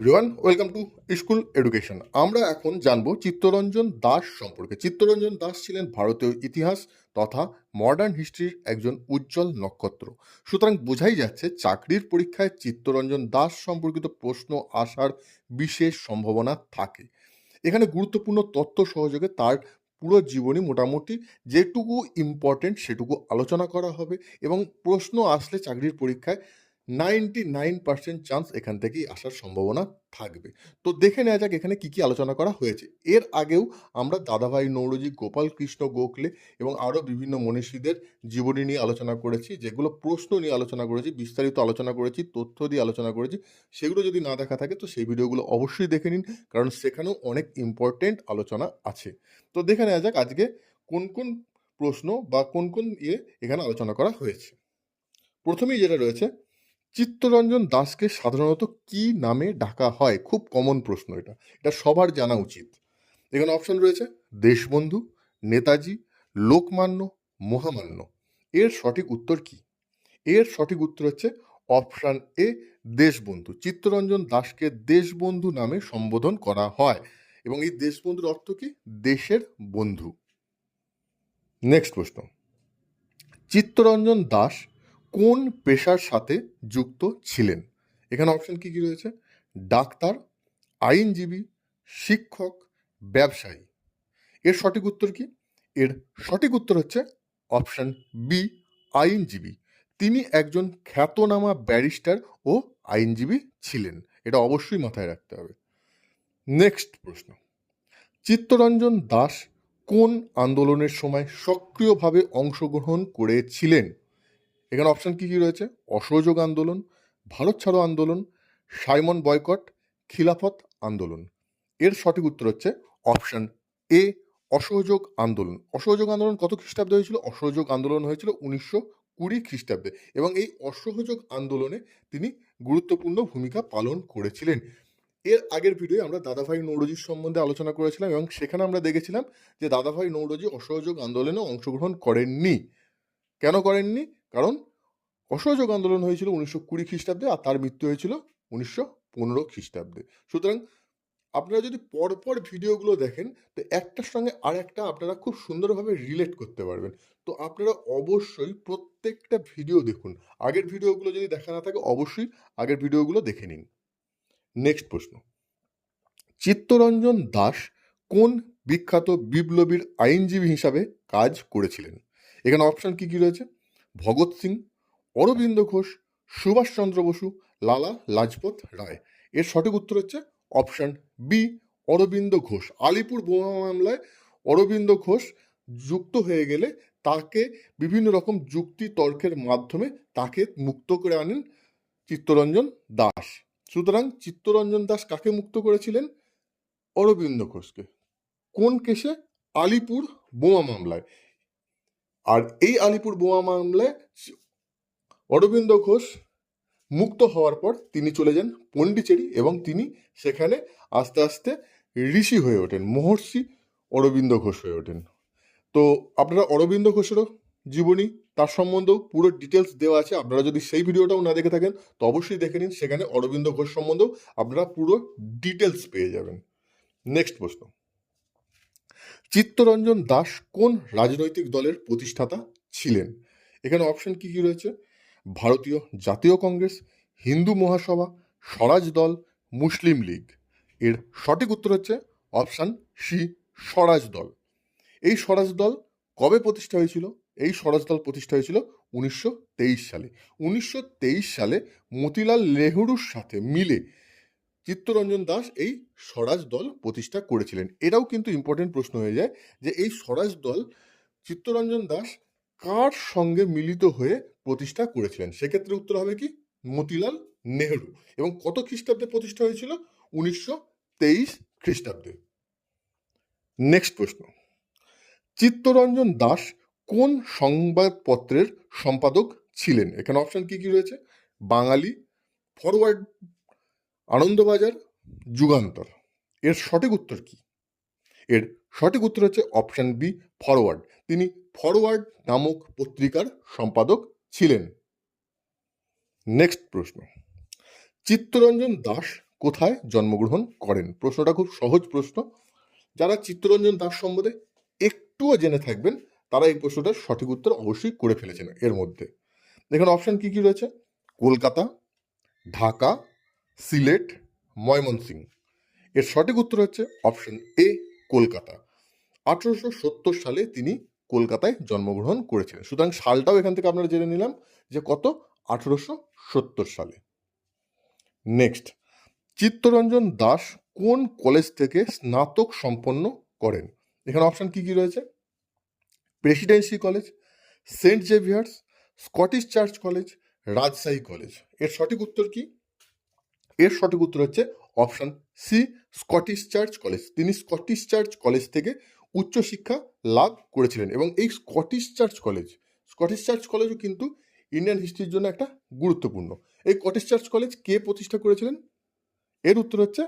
Riwan welcome to school education আমরা এখন জানব চিত্তরঞ্জন দাস সম্পর্কে। চিত্তরঞ্জন দাস ছিলেন ভারতীয় ইতিহাস তথা মডার্ন হিস্ট্রির একজন উজ্জ্বল নক্ষত্র। সুতরাং বোঝাই যাচ্ছে চাকরির পরীক্ষায় চিত্তরঞ্জন দাস সম্পর্কিত প্রশ্ন আসার বিশেষ সম্ভাবনা থাকে। এখানে গুরুত্বপূর্ণ তথ্য সহযোগে তার পুরো জীবনী মোটামুটি যেটুকু ইম্পর্টেন্ট সেটুকু আলোচনা করা হবে এবং প্রশ্ন আসলে চাকরির পরীক্ষায় নাইনটি নাইন পার্সেন্ট চান্স এখান থেকেই আসার সম্ভাবনা থাকবে। তো দেখে নেওয়া যাক এখানে কী কী আলোচনা করা হয়েছে। এর আগেও আমরা দাদাভাই নৌরজি গোপাল কৃষ্ণ গোখলে এবং আরও বিভিন্ন মনীষীদের জীবনী নিয়ে আলোচনা করেছি, যেগুলো প্রশ্ন নিয়ে আলোচনা করেছি, বিস্তারিত আলোচনা করেছি, তথ্য দিয়ে আলোচনা করেছি। সেগুলো যদি না দেখা থাকে তো সেই ভিডিওগুলো অবশ্যই দেখে নিন, কারণ সেখানেও অনেক ইম্পর্টেন্ট আলোচনা আছে। তো দেখে নেওয়া যাক আজকে কোন কোন প্রশ্ন বা কোন কোন ইয়ে এখানে আলোচনা করা হয়েছে। প্রথমেই যেটা রয়েছে চিত্তরঞ্জন দাসকে সাধারণত কি নামে ডাকা হয়? খুব কমন প্রশ্ন এটা। এটা সবার জানা উচিত। এখানে অপশন রয়েছে, দেশবন্ধু, নেতাজি, লোকমান্য, মহামান্য। এর সঠিক উত্তর কি? এর সঠিক উত্তর হচ্ছে অপশান এ দেশবন্ধু। চিত্তরঞ্জন দাসকে দেশবন্ধু নামে সম্বোধন করা হয়। এবং এই দেশবন্ধুর অর্থ কি? দেশের বন্ধু। নেক্সট প্রশ্ন। চিত্তরঞ্জন দাস কোন পেশার সাথে যুক্ত ছিলেন? এখানে অপশন কি কি রয়েছে? ডাক্তার, আইনজীবী, শিক্ষক, ব্যবসায়ী। এর সঠিক উত্তর কি? এর সঠিক উত্তর হচ্ছে অপশন বি আইনজীবী। তিনি একজন খ্যাতনামা ব্যারিস্টার ও আইনজীবী ছিলেন। এটা অবশ্যই মাথায় রাখতে হবে। নেক্সট প্রশ্ন। চিত্তরঞ্জন দাস কোন আন্দোলনের সময় সক্রিয়ভাবে অংশগ্রহণ করেছিলেন? এখানে অপশন কী কী রয়েছে? অসহযোগ আন্দোলন, ভারত ছাড়ো আন্দোলন, সাইমন বয়কট খিলাফত আন্দোলন। এর সঠিক উত্তর হচ্ছে অপশান এ অসহযোগ আন্দোলন। অসহযোগ আন্দোলন কত খ্রিস্টাব্দে হয়েছিল? অসহযোগ আন্দোলন হয়েছিল উনিশশো কুড়ি খ্রিস্টাব্দে এবং এই অসহযোগ আন্দোলনে তিনি গুরুত্বপূর্ণ ভূমিকা পালন করেছিলেন। এর আগের ভিডিওয়ে আমরা দাদাভাই নৌরজির সম্বন্ধে আলোচনা করেছিলাম এবং সেখানে আমরা দেখেছিলাম যে দাদাভাই নৌরজি অসহযোগ আন্দোলনে অংশগ্রহণ করেননি। কেন করেননি? কারণ অসহযোগ আন্দোলন হয়েছিল উনিশশো কুড়ি খ্রিস্টাব্দে আর তার মৃত্যু হয়েছিল উনিশশো পনেরো খ্রিস্টাব্দে। সুতরাং আপনারা যদি পরপর ভিডিওগুলো দেখেন, তো একটার সঙ্গে আর একটা আপনারা খুব সুন্দরভাবে রিলেট করতে পারবেন। তো আপনারা অবশ্যই প্রত্যেকটা ভিডিও দেখুন। আগের ভিডিওগুলো যদি দেখা না থাকে, অবশ্যই আগের ভিডিওগুলো দেখে নিন। নেক্সট প্রশ্ন। চিত্তরঞ্জন দাস কোন বিখ্যাত বিপ্লবীর আইনজীবী হিসাবে কাজ করেছিলেন? এখানে অপশান কি কি রয়েছে? ভগৎ সিং, অরবিন্দ ঘোষ সুভাষচন্দ্র বসু, লালা লাজপত রায়। এর সঠিক উত্তর হচ্ছে অপশন বি, অরবিন্দ ঘোষ। আলিপুর বোমা মামলায় অরবিন্দ ঘোষ যুক্ত হয়ে গেলে তাকে বিভিন্ন রকম যুক্তি তর্কের মাধ্যমে তাকে মুক্ত করে আনেন চিত্তরঞ্জন দাস। সুতরাং চিত্তরঞ্জন দাস কাকে মুক্ত করেছিলেন? অরবিন্দ ঘোষকে। কোন কেসে? আলিপুর বোমা মামলায়। আর এই আলিপুর বোমা মামলায় অরবিন্দ ঘোষ মুক্ত হওয়ার পর তিনি চলে যান পন্ডিচেরি এবং তিনি সেখানে আস্তে আস্তে ঋষি হয়ে ওঠেন, মহর্ষি অরবিন্দ ঘোষ হয়ে ওঠেন। তো আপনারা অরবিন্দ ঘোষেরও জীবনী, তার সম্বন্ধেও পুরো ডিটেলস দেওয়া আছে। আপনারা যদি সেই ভিডিওটাও না দেখে থাকেন, তো অবশ্যই দেখে নিন। সেখানে অরবিন্দ ঘোষ সম্বন্ধেও আপনারা পুরো ডিটেলস পেয়ে যাবেন। নেক্সট প্রশ্ন। চিত্তরঞ্জন দাস কোন রাজনৈতিক দলের প্রতিষ্ঠাতা ছিলেন? এখানে অপশন কি কি রয়েছে? ভারতীয় জাতীয় কংগ্রেস, হিন্দু মহাসভা, স্বরাজ দল, মুসলিম লীগ। এর সঠিক উত্তর হচ্ছে অপশান সি স্বরাজ দল। এই স্বরাজ দল কবে প্রতিষ্ঠা হয়েছিল? এই স্বরাজ দল প্রতিষ্ঠা হয়েছিল উনিশশো তেইশ সালে। উনিশশো তেইশ সালে মতিলাল নেহরুর সাথে মিলে চিত্তরঞ্জন দাস এই স্বরাজ দল প্রতিষ্ঠা করেছিলেন। এটাও কিন্তু ইম্পর্টেন্ট প্রশ্ন হয়ে যায় যে এই স্বরাজ দল চিত্তরঞ্জন দাস কার সঙ্গে মিলিত হয়ে প্রতিষ্ঠা করেছিলেন? সেক্ষেত্রে উত্তর হবে কি? মতিলাল নেহরু। এবং কত খ্রিস্টাব্দে প্রতিষ্ঠা হয়েছিল? উনিশশো তেইশ খ্রিস্টাব্দে। নেক্সট প্রশ্ন। চিত্তরঞ্জন দাস কোন সংবাদপত্রের সম্পাদক ছিলেন? এখানে অপশন কি কি রয়েছে? বাঙালি ফরওয়ার্ড আনন্দবাজার যুগান্তর। এর সঠিক উত্তর কি? এর সঠিক উত্তর হচ্ছে অপশান বি ফরওয়ার্ড তিনি ফরওয়ার্ড নামক পত্রিকার সম্পাদক ছিলেন। নেক্সট প্রশ্ন। চিত্তরঞ্জন দাস কোথায় জন্মগ্রহণ করেন? প্রশ্নটা খুব সহজ প্রশ্ন। যারা চিত্তরঞ্জন দাস সম্বন্ধে একটুও জেনে থাকবেন, তারা এই প্রশ্নটার সঠিক উত্তর অবশ্যই করে ফেলেছেন এর মধ্যে। দেখুন অপশান কি কি রয়েছে? কলকাতা, ঢাকা সিলেট, ময়মনসিংহ। এর সঠিক উত্তর হচ্ছে অপশন এ কলকাতা। আঠারোশো সত্তর সালে তিনি কলকাতায় জন্মগ্রহণ করেছিলেন। সুতরাং সালটাও এখান থেকে আপনারা জেনে নিলাম যে কত? আঠারোশো সত্তর সালে। নেক্সট চিত্তরঞ্জন দাস কোন কলেজ থেকে স্নাতক সম্পন্ন করেন? এখানে অপশন কি কি রয়েছে? Presidency college saint Xavier's Scottish church college Rajshahi কলেজের সঠিক উত্তর কি? এর সঠিক উত্তর হচ্ছে option C Scottish church college তিনি স্কটিশ চার্চ কলেজ থেকে উচ্চশিক্ষা লাভ করেছিলেন এবং এই Scottish church college Scottish church কলেজও কিন্তু ইন্ডিয়ান হিস্ট্রির জন্য একটা গুরুত্বপূর্ণ। এই স্কটিশ চার্চ কলেজ কে প্রতিষ্ঠা করেছিলেন? এর উত্তর হচ্ছে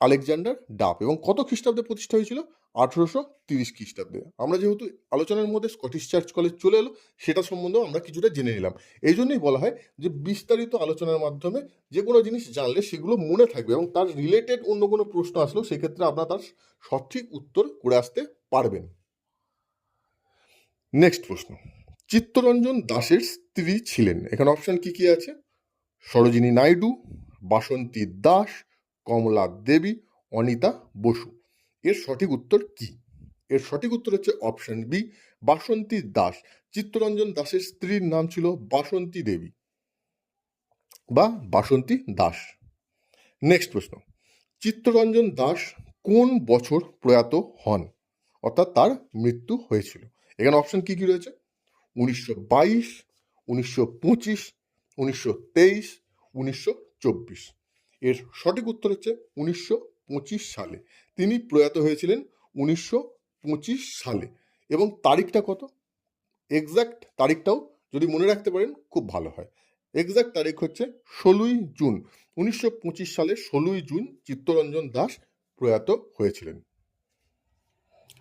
আলেকজান্ডার ডাব এবং কত খ্রিস্টাব্দে প্রতিষ্ঠা হয়েছিল? আঠেরোশো তিরিশ খ্রিস্টাব্দে। আমরা যেহেতু আলোচনার মধ্যে স্কটিশ চার্চ কলেজ চলে এলো, সেটা সম্বন্ধেও আমরা কিছুটা জেনে নিলাম। এই জন্যই বলা হয় যে বিস্তারিত আলোচনার মাধ্যমে যে কোনো জিনিস জানলে সেগুলো মনে থাকবে এবং তার রিলেটেড অন্য কোনো প্রশ্ন আসলেও সেক্ষেত্রে আপনারা তার সঠিক উত্তর করে আসতে পারবেন। নেক্সট প্রশ্ন। চিত্তরঞ্জন দাসের স্ত্রী ছিলেন। এখানে অপশন কি কি আছে? সরোজিনী নাইডু, বাসন্তী দাস কমলা দেবী, অনিতা বসু। এর সঠিক উত্তর কি? এর সঠিক উত্তর হচ্ছে অপশন বি বাসন্তী দাস। চিত্তরঞ্জন দাসের স্ত্রীর নাম ছিল বাসন্তী দেবী বা বাসন্তী দাস। নেক্সট প্রশ্ন। চিত্তরঞ্জন দাস কোন বছর প্রয়াত হন? অর্থাৎ তার মৃত্যু হয়েছিল। এখানে অপশন কি কি রয়েছে? উনিশশো বাইশ, উনিশশো পঁচিশ, উনিশশো তেইশ, উনিশশো চব্বিশ। এর সঠিক উত্তর হচ্ছে উনিশশো পঁচিশ সালে। তিনি প্রয়াত হয়েছিলেন উনিশশো পঁচিশ সালে। এবং তারিখটা কত? এক্স্যাক্ট তারিখটাও যদি মনে রাখতে পারেন, খুব ভালো হয়। এক্স্যাক্ট তারিখ হচ্ছে ষোলোই জুন। উনিশশো পঁচিশ সালে ষোলোই জুন চিত্তরঞ্জন দাস প্রয়াত হয়েছিলেন।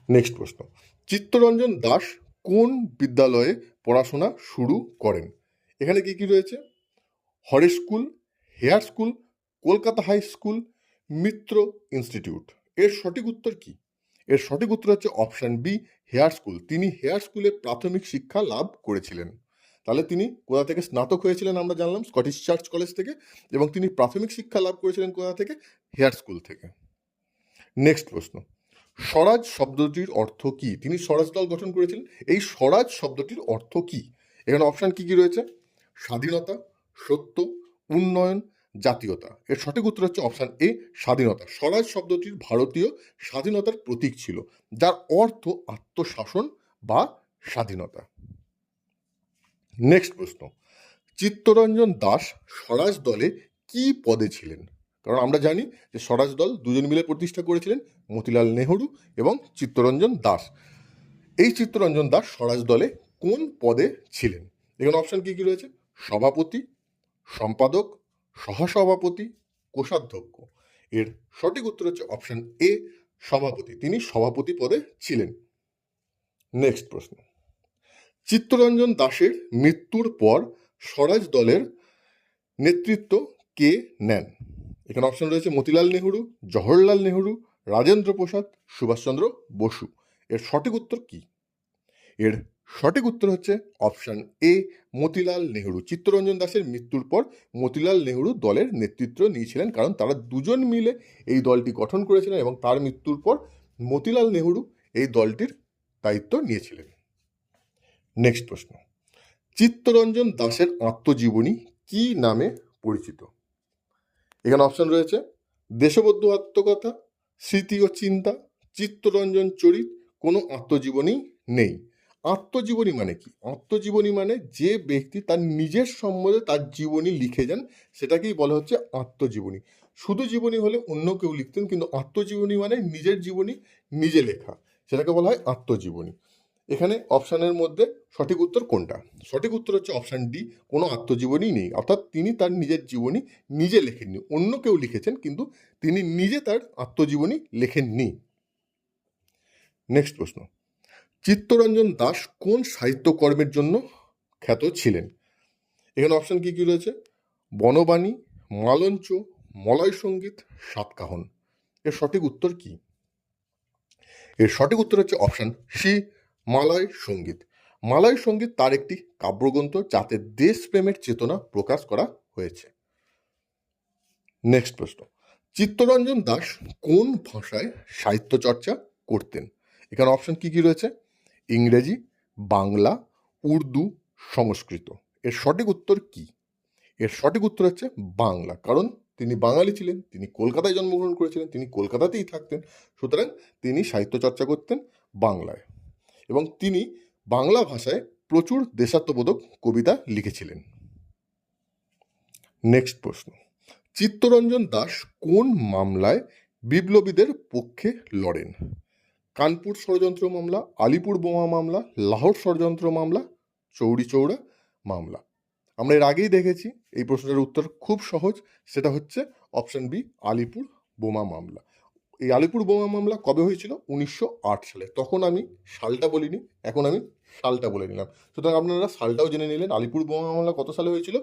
নেক্সট প্রশ্ন। চিত্তরঞ্জন দাস কোন বিদ্যালয়ে পড়াশোনা শুরু করেন? এখানে কি কি রয়েছে? Hare school Hare school Kolkata high school Mitra institute. এর সঠিক উত্তর কি? এর সঠিক উত্তর হচ্ছে অপশান বি, হেয়ার স্কুল। তিনি হেয়ার স্কুলে প্রাথমিক শিক্ষা লাভ করেছিলেন। তাহলে তিনি কোথা থেকে স্নাতক হয়েছিলেন আমরা জানলাম, স্কটিশ চার্চ কলেজ থেকে, এবং তিনি প্রাথমিক শিক্ষা লাভ করেছিলেন কোথা থেকে? হেয়ার স্কুল থেকে। নেক্সট প্রশ্ন। স্বরাজ শব্দটির অর্থ কি? তিনি স্বরাজ দল গঠন করেছিলেন। এই স্বরাজ শব্দটির অর্থ কি? এখানে অপশন কি কি রয়েছে? স্বাধীনতা, সত্য, উন্নয়ন জাতীয়তা। এর সঠিক উত্তর হচ্ছে অপশান এ স্বাধীনতা। স্বরাজ শব্দটির ভারতীয় স্বাধীনতার প্রতীক ছিল, যার অর্থ আত্মশাসন বা স্বাধীনতা। নেক্সট প্রশ্ন। চিত্তরঞ্জন দাস স্বরাজ দলে কি পদে ছিলেন? কারণ আমরা জানি যে স্বরাজ দল দুজন মিলে প্রতিষ্ঠা করেছিলেন, মতিলাল নেহরু এবং চিত্তরঞ্জন দাস। এই চিত্তরঞ্জন দাস স্বরাজ দলে কোন পদে ছিলেন? এখানে অপশন কি কি রয়েছে? সভাপতি, সম্পাদক সহসভাপতি, কোষাধ্যক্ষ। এর সঠিক উত্তর হচ্ছে অপশন এ সভাপতি। তিনি সভাপতি পদে ছিলেন। নেক্সট প্রশ্ন। চিত্তরঞ্জন দাসের মৃত্যুর পর স্বরাজ দলের নেতৃত্ব কে নেন? এখানে অপশন রয়েছে মতিলাল নেহরু, জওহরলাল নেহরু, রাজেন্দ্র প্রসাদ, সুভাষচন্দ্র বসু। এর সঠিক উত্তর কি? এর সঠিক উত্তর হচ্ছে অপশন এ, মতিলাল নেহরু। চিত্তরঞ্জন দাসের মৃত্যুর পর মতিলাল নেহরু দলের নেতৃত্ব নিয়েছিলেন কারণ তারা দুজন মিলে এই দলটি গঠন করেছিলেন এবং তার মৃত্যুর পর মতিলাল নেহরু এই দলটির দায়িত্ব নিয়েছিলেন। নেক্সট প্রশ্ন। চিত্তরঞ্জন দাসের আত্মজীবনী কি নামে পরিচিত? এখানে অপশন রয়েছে দেশবদ্ধ আত্মকথা স্মৃতি ও চিন্তা, চিত্তরঞ্জন চরিত, কোনো আত্মজীবনী নেই। আত্মজীবনী মানে কি? আত্মজীবনী মানে যে ব্যক্তি তার নিজের সম্বন্ধে তার জীবনী লিখে যান, সেটাকেই বলা হচ্ছে আত্মজীবনী। শুধু জীবনী হলে অন্য কেউ লিখতেন, কিন্তু আত্মজীবনী মানে নিজের জীবনী, নিজে লেখা। সেটাকে বলা হয় আত্মজীবনী। এখানে অপশানের মধ্যে সঠিক উত্তর কোনটা? সঠিক উত্তর হচ্ছে অপশান ডি, কোনো আত্মজীবনী নেই। অর্থাৎ তিনি তার নিজের জীবনী নিজে লেখেননি। অন্য কেউ লিখেছেন, কিন্তু তিনি নিজে তার আত্মজীবনী লেখেননি। নেক্সট প্রশ্ন। চিত্তরঞ্জন দাস কোন সাহিত্যকর্মের জন্য খ্যাত ছিলেন? এখানে অপশন কি কি রয়েছে? বনবাণী, মালঞ্চ, মলয় সংগীত, সাতকাহন। এর সঠিক উত্তর কি? এর সঠিক উত্তর হচ্ছে অপশন সি মালয় সংগীত। মালয় সংগীত তার একটি কাব্যগ্রন্থ যাতে দেশপ্রেমের চেতনা প্রকাশ করা হয়েছে। নেক্সট প্রশ্ন। চিত্তরঞ্জন দাস কোন ভাষায় সাহিত্য চর্চা করতেন? এখানে অপশন কি কি রয়েছে? ইংরেজি, বাংলা, উর্দু, সংস্কৃত। এর সঠিক উত্তর কি? এর সঠিক উত্তর হচ্ছে বাংলা। কারণ তিনি বাঙালি ছিলেন, তিনি কলকাতায় জন্মগ্রহণ করেছিলেন, তিনি কলকাতাতেই থাকতেন। সুতরাং তিনি সাহিত্য চর্চা করতেন বাংলায়। এবং তিনি বাংলা ভাষায় প্রচুর দেশাত্মবোধক কবিতা লিখেছিলেন। নেক্সট প্রশ্ন। চিত্তরঞ্জন দাস কোন মামলায় বিপ্লবীদের পক্ষে লড়েন? কানপুর ষড়যন্ত্র মামলা, আলিপুর বোমা মামলা, লাহোর ষড়যন্ত্র মামলা, চৌরি চৌড়া মামলা। আমরা এর আগেই দেখেছি, এই প্রশ্নের উত্তর খুব সহজ, সেটা হচ্ছে অপশন বি, আলিপুর বোমা মামলা। এই আলিপুর বোমা মামলা কবে হয়েছিল? উনিশশো আট সালে। তখন আমি সালটা বলিনি, এখন আমি সালটা বলে নিলাম। সুতরাং আপনারা সালটাও জেনে নিলেন, আলিপুর বোমা মামলা কত সালে হয়েছিল?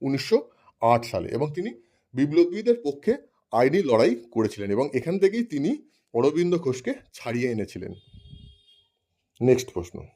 উনিশশো আট সালে। এবং তিনি বিপ্লবীদের পক্ষে আইনি লড়াই করেছিলেন এবং এখান থেকেই তিনি অরবিন্দ ঘোষকে ছাড়িয়ে এনেছিলেন। নেক্সট প্রশ্ন।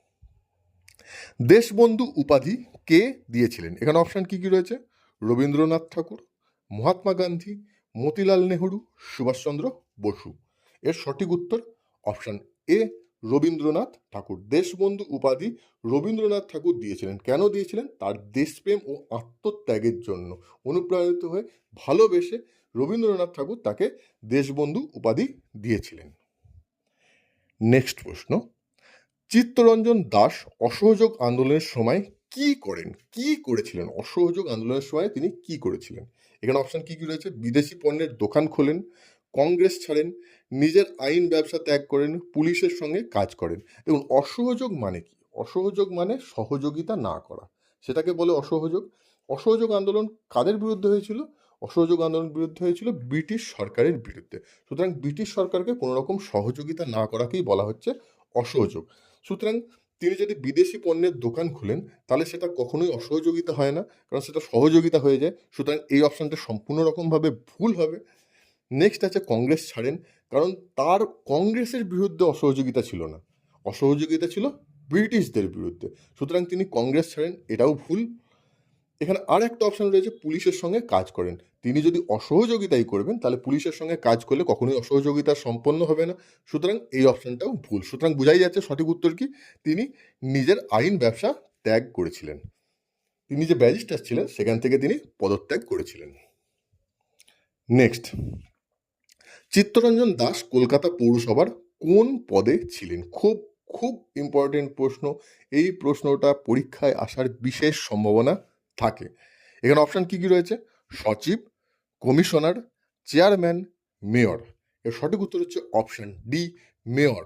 দেশবন্ধু উপাধি কে দিয়েছিলেন? এখানে অপশান কি কি রয়েছে? রবীন্দ্রনাথ ঠাকুর, মহাত্মা গান্ধী, মতিলাল নেহরু, সুভাষচন্দ্র বসু। এর সঠিক উত্তর অপশান এ, রবীন্দ্রনাথ ঠাকুর। দেশবন্ধু উপাধি রবীন্দ্রনাথ ঠাকুর দিয়েছিলেন। কেন দিয়েছিলেন? তার দেশপ্রেম ও আত্মত্যাগের জন্য। অনুপ্রাণিত হয়ে ভালোবেসে রবীন্দ্রনাথ ঠাকুর তাকে দেশবন্ধু উপাধি দিয়েছিলেন। নেক্সট প্রশ্ন, চিত্তরঞ্জন দাস অসহযোগ আন্দোলনের সময় কি করেন? কি করেছিলেন? অসহযোগ আন্দোলনের সময় তিনি কি করেছিলেন? এখানে অপশন কি কি রয়েছে? বিদেশি পণ্যের দোকান খোলেন, কংগ্রেস ছাড়েন, নিজের আইন ব্যবসা ত্যাগ করেন, পুলিশের সঙ্গে কাজ করেন। দেখুন, অসহযোগ মানে কি? অসহযোগ মানে সহযোগিতা না করা। সেটাকে বলে অসহযোগ। অসহযোগ আন্দোলন কাদের বিরুদ্ধে হয়েছিল? অসহযোগ আন্দোলন বিরুদ্ধে হয়েছিল ব্রিটিশ সরকারের বিরুদ্ধে। সুতরাং ব্রিটিশ সরকারকে কোনো রকম সহযোগিতা না করাকেই বলা হচ্ছে অসহযোগ। সুতরাং তিনি যদি বিদেশি পণ্যের দোকান খুলেন, তাহলে সেটা কখনোই অসহযোগিতা হয় না, কারণ সেটা সহযোগিতা হয়ে যায়। সুতরাং এই অপশানটা সম্পূর্ণ রকমভাবে ভুল হবে। নেক্সট আছে কংগ্রেস ছাড়েন, কারণ তার কংগ্রেসের বিরুদ্ধে অসহযোগিতা ছিল না। অসহযোগিতা ছিল ব্রিটিশদের বিরুদ্ধে। সুতরাং তিনি কংগ্রেস ছাড়েন, এটাও ভুল। এখানে আর একটা অপশান রয়েছে, পুলিশের সঙ্গে কাজ করেন। তিনি যদি অসহযোগিতাই করবেন, তাহলে পুলিশের সঙ্গে কাজ করলে কখনোই অসহযোগিতা সম্পন্ন হবে না। সুতরাং এই অপশানটাও ভুল। সুতরাং বোঝাই যাচ্ছে সঠিক উত্তর কি? তিনি নিজের আইন ব্যবসা ত্যাগ করেছিলেন। তিনি যে ব্যারিস্টার ছিলেন, সেখান থেকে তিনি পদত্যাগ করেছিলেন। নেক্সট চিত্তরঞ্জন দাস কলকাতা পৌরসভার কোন পদে ছিলেন? খুব খুব ইম্পর্টেন্ট প্রশ্ন। এই প্রশ্নটা পরীক্ষায় আসার বিশেষ সম্ভাবনা। থাকে। এখানে অপশান কী কী রয়েছে? সচিব, কমিশনার চেয়ারম্যান মেয়র এর সঠিক উত্তর হচ্ছে অপশান ডি মেয়র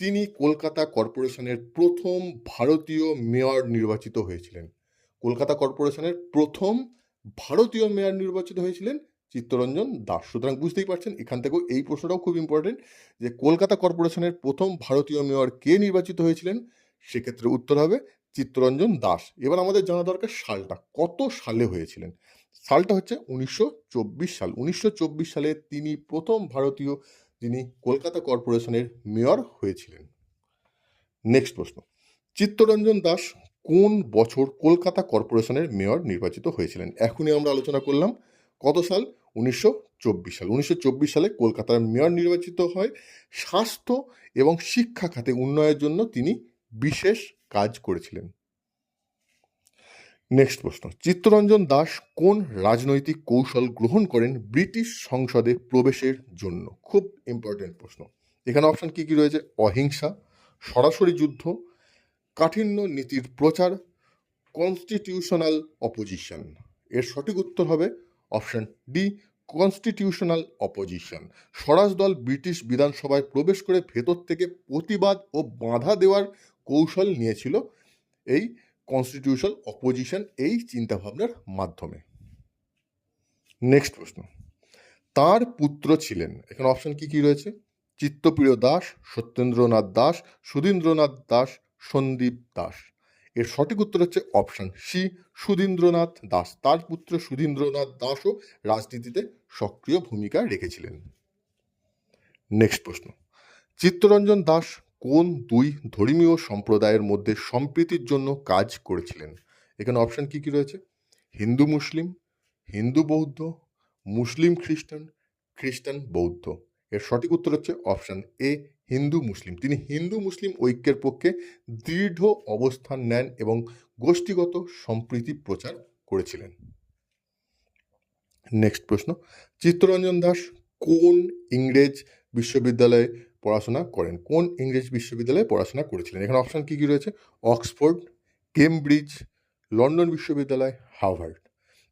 তিনি কলকাতা কর্পোরেশনের প্রথম ভারতীয় মেয়র নির্বাচিত হয়েছিলেন। কলকাতা কর্পোরেশনের প্রথম ভারতীয় মেয়র নির্বাচিত হয়েছিলেন চিত্তরঞ্জন দাস। সুতরাং বুঝতেই পারছেন, এখান থেকেও এই প্রশ্নটাও খুব ইম্পর্টেন্ট যে কলকাতা কর্পোরেশনের প্রথম ভারতীয় মেয়র কে নির্বাচিত হয়েছিলেন? সেক্ষেত্রে উত্তর হবে চিত্তরঞ্জন দাস। এবার আমাদের জানা দরকার সালটা। কত সালে হয়েছিলেন? সালটা হচ্ছে উনিশশো চব্বিশ সাল। উনিশশো চব্বিশ সালে তিনি প্রথম ভারতীয় যিনি কলকাতা কর্পোরেশনের মেয়র হয়েছিলেন। নেক্সট প্রশ্ন। চিত্তরঞ্জন দাস কোন বছর কলকাতা কর্পোরেশনের মেয়র নির্বাচিত হয়েছিলেন? এখনই আমরা আলোচনা করলাম, কত সাল? উনিশশো চব্বিশ সাল। উনিশশো চব্বিশ সালে কলকাতার মেয়র নির্বাচিত হয়। স্বাস্থ্য এবং শিক্ষা খাতে উন্নয়নের জন্য তিনি বিশেষ কাজ করেছিলেন। নেক্সট প্রশ্ন, চিত্তরঞ্জন দাস কোন রাজনৈতিক কৌশল গ্রহণ করেন ব্রিটিশ সংসদে প্রবেশের জন্য? খুব ইম্পর্টেন্ট প্রশ্ন। এখানে অপশন কি কি রয়েছে? অহিংসা, সরাসরি যুদ্ধ, কাঠিন্য নীতির প্রচার কনস্টিটিউশনাল অপোজিশন এর সঠিক উত্তর হবে option D constitutional opposition Swaraj দল ব্রিটিশ বিধানসভায় প্রবেশ করে ভেতর থেকে প্রতিবাদ ও বাধা দেওয়ার কৌশল নিয়েছিল এই কনস্টিটিউশন অপোজিশন এই চিন্তাভাবনার মাধ্যমে। নেক্সট প্রশ্ন। তার পুত্র ছিলেন। এখানে অপশন কি কি রয়েছে? চিত্তপ্রিয় দাস, সত্যেন্দ্রনাথ দাস, সুধীন্দ্রনাথ দাস, সন্দীপ দাস। এর সঠিক উত্তর হচ্ছে অপশন সি সুধীন্দ্রনাথ দাস। তার পুত্র সুধীন্দ্রনাথ দাসও রাজনীতিতে সক্রিয় ভূমিকা রেখেছিলেন। নেক্সট প্রশ্ন। চিত্তরঞ্জন দাস কোন দুই ধর্মীয় সম্প্রদায়ের মধ্যে সম্প্রীতির জন্য কাজ করেছিলেন? এখানে অপশন কি কি রয়েছে? হিন্দু মুসলিম, হিন্দু বৌদ্ধ, মুসলিম খ্রিস্টান খ্রিস্টান বৌদ্ধ। এর সঠিক উত্তর হচ্ছে অপশন এ হিন্দু মুসলিম। তিনি হিন্দু মুসলিম ঐক্যের পক্ষে দৃঢ় অবস্থান নেন এবং গোষ্ঠীগত সম্প্রীতি প্রচার করেছিলেন। নেক্সট প্রশ্ন, চিত্তরঞ্জন দাস কোন ইংরেজ বিশ্ববিদ্যালয়ে পড়াশোনা করেন। কোন ইংরেজ বিশ্ববিদ্যালয়ে পড়াশোনা করেছিলেন? এখানে অপশান কী কী রয়েছে? অক্সফোর্ড, কেমব্রিজ, লন্ডন বিশ্ববিদ্যালয়, হার্ভার্ড।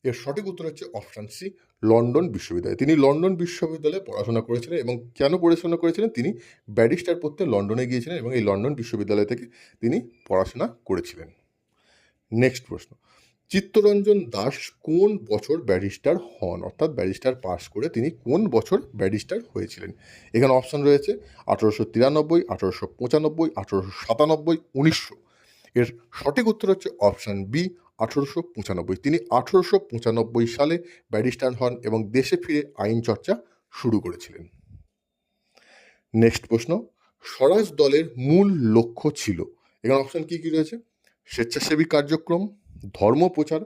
এর সঠিক উত্তর হচ্ছে অপশান সি লন্ডন বিশ্ববিদ্যালয়। তিনি লন্ডন বিশ্ববিদ্যালয়ে পড়াশোনা করেছিলেন এবং কেন পড়াশোনা করেছিলেন? তিনি ব্যারিস্টার পড়তে লন্ডনে গিয়েছিলেন এবং এই লন্ডন বিশ্ববিদ্যালয় থেকে তিনি পড়াশোনা করেছিলেন। নেক্সট প্রশ্ন। চিত্তরঞ্জন দাস কোন বছর ব্যারিস্টার হন? অর্থাৎ ব্যারিস্টার পাস করে তিনি কোন বছর ব্যারিস্টার হয়েছিলেন? এখানে অপশন রয়েছে আঠারোশো তিরানব্বই, আঠারোশো পঁচানব্বই, আঠারোশো সাতানব্বই, উনিশশো। এর সঠিক উত্তর হচ্ছে অপশান বি আঠারোশো পঁচানব্বই। তিনি আঠারোশো পঁচানব্বই সালে ব্যারিস্টার হন এবং দেশে ফিরে আইন চর্চা শুরু করেছিলেন। নেক্সট প্রশ্ন, স্বরাজ দলের মূল লক্ষ্য ছিল? এখানে অপশান কী কী রয়েছে? স্বেচ্ছাসেবী কার্যক্রম ধর্ম প্রচার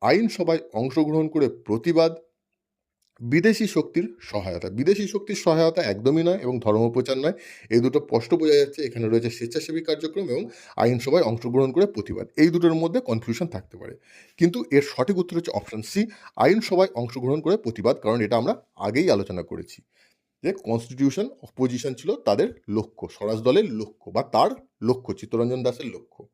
আইনসভায় অংশগ্রহণ করে প্রতিবাদ, বিদেশি শক্তির সহায়তা। বিদেশি শক্তির সহায়তা একদমই নয় এবং ধর্মপ্রচার নয়। এই দুটো স্পষ্ট বোঝা যাচ্ছে। এখানে রয়েছে স্বেচ্ছাসেবী কার্যক্রম এবং আইনসভায় অংশগ্রহণ করে প্রতিবাদ। এই দুটোর মধ্যে কনফিউশন থাকতে পারে। কিন্তু এর সঠিক উত্তর হচ্ছে অপশান সি আইনসভায় অংশগ্রহণ করে প্রতিবাদ, কারণ এটা আমরা আগেই আলোচনা করেছি। যে কনস্টিটিউশন অপোজিশন ছিল তাদের লক্ষ্য, স্বরাজ দলের লক্ষ্য বা তার লক্ষ্য, চিত্তরঞ্জন দাসের লক্ষ্য।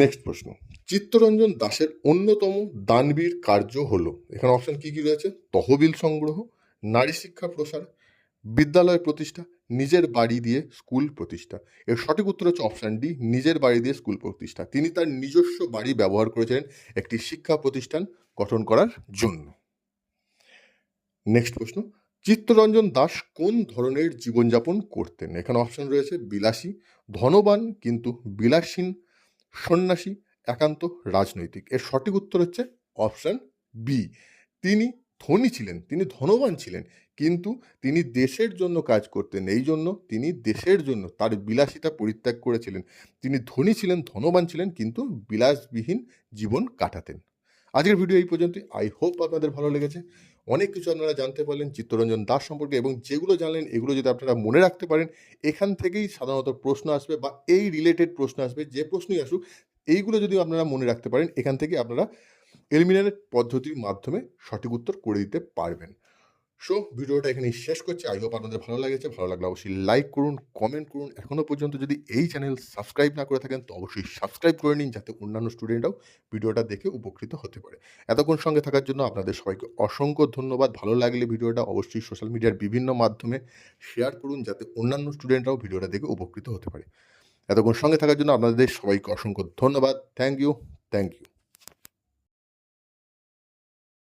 নেক্সট প্রশ্ন. চিত্তরঞ্জন দাসের অন্যতম দানবীর কার্য হলো, এখানে অপশন কি কি রয়েছে? তহবিল সংগ্রহ, নারী শিক্ষা প্রসার, বিদ্যালয় প্রতিষ্ঠা, নিজের বাড়ি দিয়ে স্কুল প্রতিষ্ঠা। এর সঠিক উত্তর হচ্ছে অপশান ডি নিজের বাড়ি দিয়ে স্কুল প্রতিষ্ঠা। তিনি তার নিজস্ব বাড়ি ব্যবহার করেছিলেন একটি শিক্ষা প্রতিষ্ঠান গঠন করার জন্য। নেক্সট প্রশ্ন, চিত্তরঞ্জন দাস কোন ধরনের জীবনযাপন করতেন? এখানে অপশন রয়েছে বিলাসী, ধনবান, কিন্তু বিলাসীন সন্ন্যাসী, একান্ত রাজনৈতিক। এর সঠিক উত্তর হচ্ছে অপশান বি তিনি ধনী ছিলেন, তিনি ধনবান ছিলেন, কিন্তু তিনি দেশের জন্য কাজ করতেন। এই জন্য তিনি দেশের জন্য তার বিলাসিতা পরিত্যাগ করেছিলেন। তিনি ধনী ছিলেন, ধনবান ছিলেন, কিন্তু বিলাসবিহীন জীবন কাটাতেন। আজকের ভিডিও এই পর্যন্ত আই হোপ আপনাদের ভালো লেগেছে। অনেক কিছু আপনারা জানতে পারলেন চিত্তরঞ্জন দাস সম্পর্কে এবং যেগুলো জানলেন, এগুলো যদি আপনারা মনে রাখতে পারেন, এখান থেকেই সাধারণত প্রশ্ন আসবে বা এই রিলেটেড প্রশ্ন আসবে, যে প্রশ্নই আসুক, এইগুলো যদি আপনারা মনে রাখতে পারেন, এখান থেকে আপনারা এলিমিনেটেড পদ্ধতির মাধ্যমে সঠিক উত্তর করে দিতে পারবেন। সো ভিডিওটা এখানে শেষ করছি। আই হোপ আপনাদের ভালো লেগেছে। ভালো লাগলে অবশ্যই লাইক করুন কমেন্ট করুন। এখনও পর্যন্ত যদি এই চ্যানেল সাবস্ক্রাইব না করে থাকেন, তো অবশ্যই সাবস্ক্রাইব করে নিন যাতে অন্যান্য স্টুডেন্টরাও ভিডিওটা দেখে উপকৃত হতে পারে। এতক্ষণ সঙ্গে থাকার জন্য আপনাদের সবাইকে অসংখ্য ধন্যবাদ। ভালো লাগলে ভিডিওটা অবশ্যই সোশ্যাল মিডিয়ার বিভিন্ন মাধ্যমে শেয়ার করুন যাতে অন্যান্য স্টুডেন্টরাও ভিডিওটা দেখে উপকৃত হতে পারে। এতক্ষণ সঙ্গে থাকার জন্য আপনাদের সবাইকে অসংখ্য ধন্যবাদ। Thank you thank you